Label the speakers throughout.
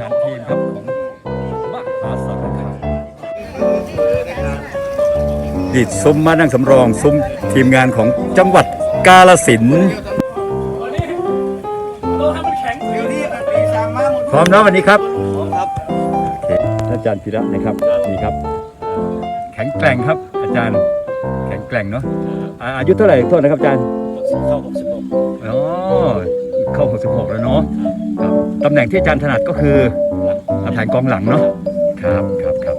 Speaker 1: การทีมครับของมหาสารคามดิดซุ้มมานั่งสำรองซุ้มทีมงานของจังหวัดกาลสินธุ์พร้อมนะวันนี้ครับโอเคอาจารย์พิระนะครับนี่ครับ แข็งแกร่งครับอาจารย์ แข็งแกร่งเนาะอ่าอายุเท่าไหร่โทษนะครับอาจารย์
Speaker 2: เข้า66
Speaker 1: อ๋อเข้า 66 แล้วเนาะครับตำแหน่งที่อาจารย์ถนัดก็คือแผงกองหลังเนาะครับครับครับ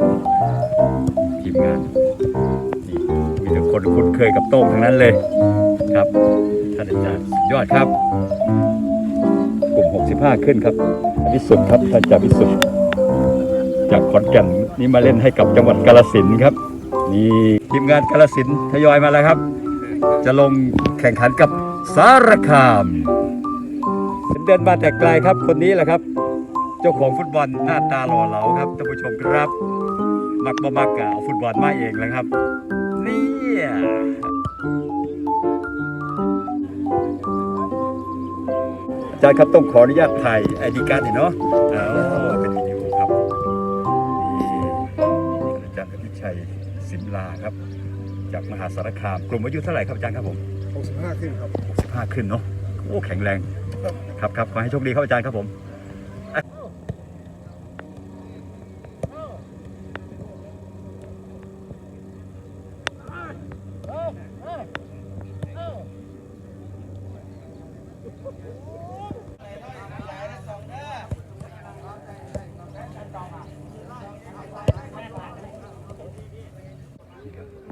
Speaker 1: ทีมงานนี่มีแต่คนคุ้นเคยกับโต้งทั้งนั้นเลยครับท่านอาจารย์สุดยอดครับ กลุ่ม 65 ขึ้นครับวิสุทธ์ครับท่านอาจารย์วิสุทธ์จากขอนแก่นนี่มาเล่นให้กับจังหวัดกาฬสินธุ์ครับ นี่ทีมงานกาฬสินทยอยมาแล้วครับ จะลงแข่งขันกับสารคามเดินมาแต่ไกลครับคนนี้แหละครับ เจ้าของฟุตบอลหน้าตาหล่อเหลาครับท่านผู้ชมครับ มักบ่มักกะเอาฟุตบอลมาเองแล้วครับเนี่ยอาจารย์ครับต้องขออนุญาตถ่ายไอดีการ์ดหน่อยเนาะ อาจารย์อภิชัยสิมลาครับ จากมหาสารคาม กลุ่มอายุเท่าไหร่ครับอาจารย์ครับผม
Speaker 3: 65 ขึ้นครับ
Speaker 1: 65 ขึ้นเนาะโอ้แข็งแรงครับครับขอให้โชคดีครับอาจารย์ครับผม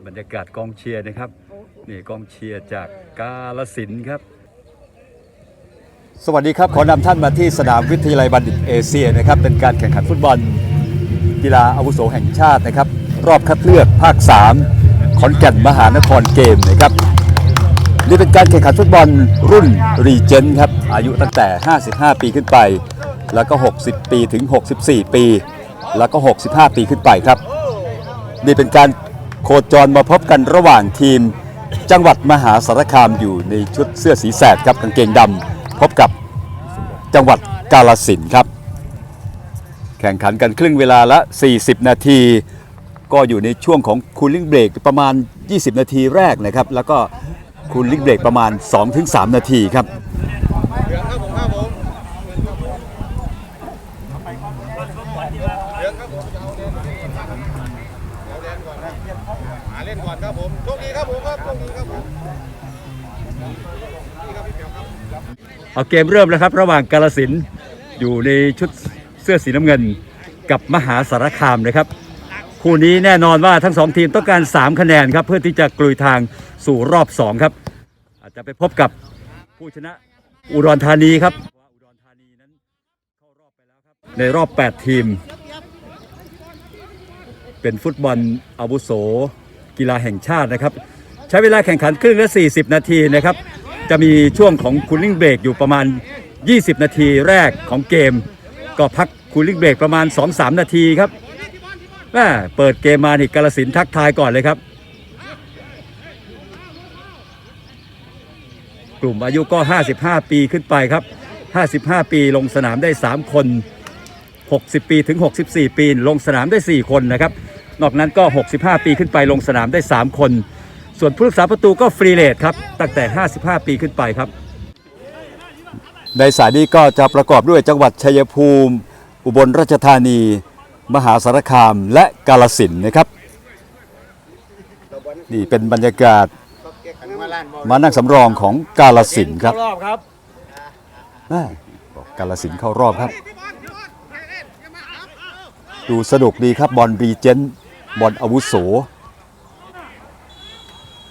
Speaker 1: บรรยากาศกองเชียร์นะครับนี่กองเชียร์จากกาลสินธุ์ครับ สวัสดีครับขอนำท่านมาที่สนามวิทยาลัยบัณฑิตเอเชียนะครับเป็นการแข่งขันฟุตบอล กีฬาอาวุโสแห่งชาตินะครับ รอบคัดเลือกภาค 3 ขอนแก่นมหานครเกมนะครับนี่เป็นการแข่งขันฟุตบอลรุ่นรีเจนครับอายุตั้งแต่ 55 ปีขึ้นไป แล้วก็ 60 ปีถึง 64 ปี แล้วก็ 65 ปีขึ้นไปครับนี่เป็นการ โคจรมาพบกันระหว่างทีม จังหวัดมหาสารคามอยู่ในชุดเสื้อสีแสดครับกางเกงดำพบกับจังหวัดกาลสินครับ แข่งขันกันครึ่งเวลาละ 40 นาที ก็อยู่ในช่วงของคูลิ่งเบรกประมาณ 20 นาทีแรกนะครับ แล้วก็คูลิ่งเบรกประมาณ 2-3 นาทีครับ
Speaker 3: เหลืองครับผมครับผมเหลืองครับผมจะเอาเล่นก่อนนะหาเล่นก่อนครับผมโชคดีครับผมครับโชคดีครับผมนี่ครับพี่เปียวครับ
Speaker 1: เอาเกมเริ่มแล้วครับ ระหว่างกาลสินอยู่ในชุดเสื้อสีน้ำเงินกับมหาสารคามนะครับ คู่นี้แน่นอนว่าทั้งสองทีมต้องการ 3 คะแนนครับ เพื่อที่จะกลุยทางสู่รอบ 2 ครับ อาจจะไปพบกับผู้ชนะอุดรธานีครับในรอบ 8 ทีม เป็นฟุตบอลอาวุโส กีฬาแห่งชาตินะครับ ใช้เวลาแข่งขันครึ่งละ 40 นาทีนะครับ จะมีช่วงของคูลิ่งเบรกอยู่ประมาณ 20 นาทีแรกของเกม ก็พักคูลิ่งเบรกประมาณ 2-3 นาทีครับแม่เปิดเกมมานี่กาลสินทักทายก่อนเลยครับ กลุ่มอายุก็ 55 ปีขึ้นไปครับ 55 ปีลงสนามได้ 3 คน 60 ปีถึง 64 ปี ลงสนามได้ 4 คนนะครับ นอกนั้นก็ 65 ปีขึ้นไปลงสนามได้ 3 คน ส่วนผู้รักษาประตูก็ฟรีเลทครับ ตั้งแต่ 55 ปีขึ้นไปครับ ในสายนี้ก็จะประกอบด้วยจังหวัดชัยภูมิ อุบลราชธานี มหาสารคามและกาลสินธุ์นะครับ นี่เป็นบรรยากาศมานั่งสำรองของกาลสินธุ์ครับ
Speaker 2: รอบครับ
Speaker 1: แม่บอกกาลสินธุ์เข้ารอบครับ ดูสนุกดีครับบอลรีเจนบอลอาวุโส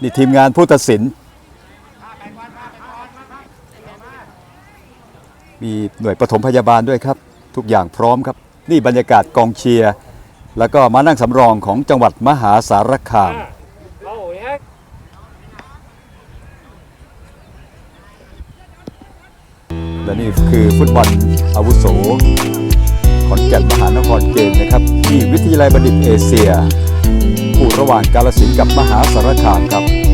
Speaker 1: นี่ทีมงานผู้ตัดสิน มีหน่วยปฐมพยาบาลด้วยครับ ทุกอย่างพร้อมครับ นี่บรรยากาศกองเชียร์ แล้วก็มานั่งสำรองของจังหวัดมหาสารคาม
Speaker 2: และ
Speaker 1: นี่คือฟุตบอลอาวุโส ขอนแก่นมหานครเกมนะครับ ที่วิทยาลัยบัณฑิตเอเชีย คู่ระหว่างกาลสินกับมหาสารคามครับ